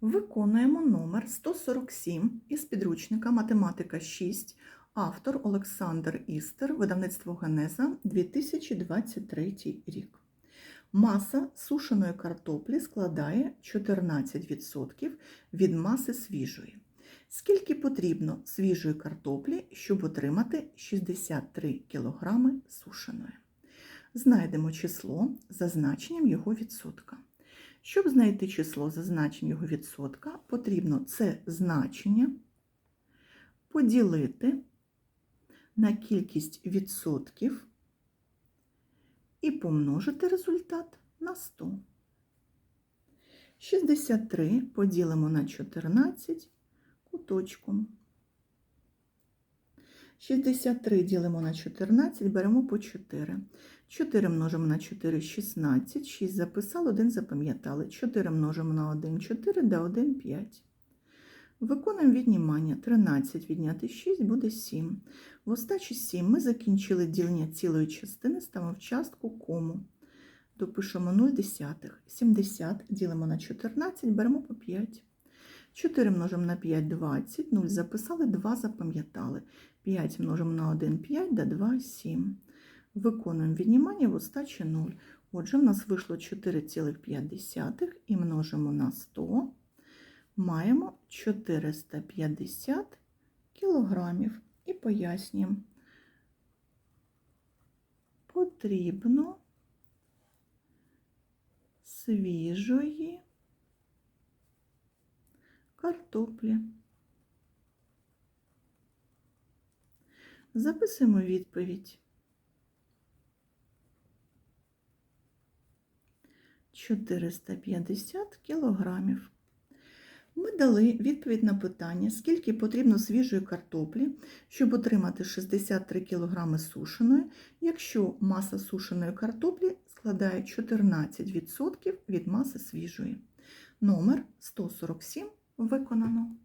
Виконуємо номер 147 із підручника Математика 6, автор Олександр Істер, видавництво Генеза 2023 рік. Маса сушеної картоплі складає 14% від маси свіжої. Скільки потрібно свіжої картоплі, щоб отримати 63 кг сушеної? Знайдемо число за значенням його відсотка. Щоб знайти число за значенням його відсотка, потрібно це значення поділити на кількість відсотків і помножити результат на 100. 63 поділимо на 14 куточком. 63 ділимо на 14, беремо по 4. 4 множимо на 4 – 16, 6 записали, 1 запам'ятали. 4 множимо на 1 – 4, да 1 – 5. Виконуємо віднімання. 13 відняти 6 буде 7. В остачі 7 ми закінчили ділення цілої частини, ставимо в частку кому. Допишемо 0 десятих. 70 ділимо на 14, беремо по 5. 4 множимо на 5 – 20, 0 записали, 2 запам'ятали. 5 множимо на 1 – 5, да 2 – 7. Виконуємо віднімання в остачі 0. Отже, в нас вийшло 4,5 і множимо на 100. Маємо 450 кілограмів. І пояснюємо. Потрібно свіжої картоплі. Записуємо відповідь. 450 кілограмів. Ми дали відповідь на питання, скільки потрібно свіжої картоплі, щоб отримати 63 кг сушеної, якщо маса сушеної картоплі складає 14% від маси свіжої. Номер 147 виконано.